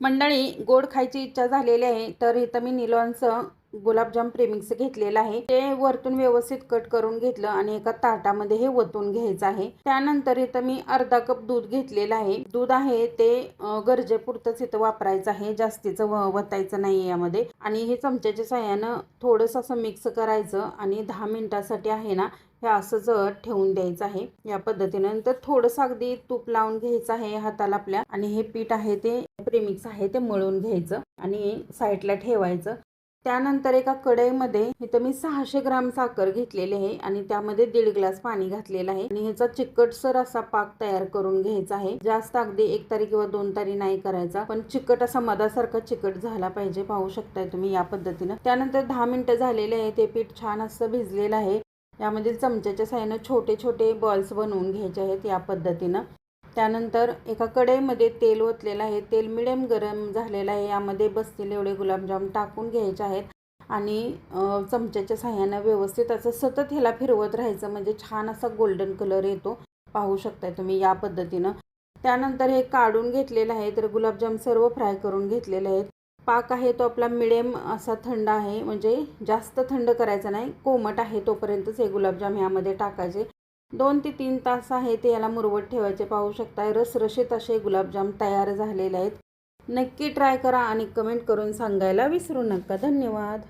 मंडळी गोड खायची इच्छा झालेली आहे तर इथं मी निलॉनचं गुलाबजाम प्रेमिक्स घेतलेलं आहे. ते वरतून व्यवस्थित कट करून घेतलं आणि एका ताटामध्ये हे वतून घ्यायचं आहे. त्यानंतर इथं मी अर्धा कप दूध घेतलेलं आहे. दूध आहे ते गरजेपुरतंच इथं वापरायचं आहे. जास्तीचं वतायचं नाही यामध्ये. आणि हे चमच्याच्या साह्यानं थोडंसं असं मिक्स करायचं आणि दहा मिनिटासाठी आहे ना हे असंच ठेवून द्यायचं आहे. या पद्धतीने. नंतर थोडंसं अगदी तूप लावून घ्यायचं आहे हाताला आपल्या. आणि हे पीठ आहे ते प्रेमिक्स आहे ते मळून घ्यायचं आणि साईडला ठेवायचं. त्यानंतर एका कढईमध्ये इथं मी सहाशे ग्राम साखर घेतलेली आहे आणि त्यामध्ये दीड ग्लास पाणी घातलेलं आहे. आणि ह्याचा चिकटसर असा पाक तयार करून घ्यायचा आहे. जास्त अगदी एक तारी किंवा दोन तारी नाही करायचा पण चिकट असा मधासारखा चिकट झाला पाहिजे. पाहू शकताय तुम्ही या पद्धतीनं. त्यानंतर दहा मिनिटं झालेले आहे. ते पीठ छान असं भिजलेलं आहे. यामध्ये चमच्याच्या साह्यानं छोटे छोटे बॉल्स बनवून घ्यायचे आहेत या पद्धतीनं. त्यानंतर एका कढईमध्ये तेल ओतलेलं आहे. तेल मिडियम गरम झालेलं आहे. यामध्ये बसतील एवढे गुलाबजाम टाकून घ्यायचे आहेत आणि चमच्याच्या साह्यानं व्यवस्थित असं सतत ह्याला फिरवत राहायचं. म्हणजे छान असा गोल्डन कलर येतो. पाहू शकताय तुम्ही या पद्धतीनं. त्यानंतर हे काढून घेतलेलं आहे. तर गुलाबजाम सर्व फ्राय करून घेतलेले आहेत. पाक आहे तो आपला मिडियम असा थंड आहे. म्हणजे जास्त थंड करायचा नाही. कोमट आहे तोपर्यंतच हे गुलाबजाम ह्यामध्ये टाकायचे. दोन ते तीन तास आहे ते याला मुरवत ठेवायचे. पाहू शकताय रसरशीत असे गुलाबजाम तयार झालेले आहेत. नक्की ट्राय करा आणि कमेंट करून सांगायला विसरू नका. धन्यवाद.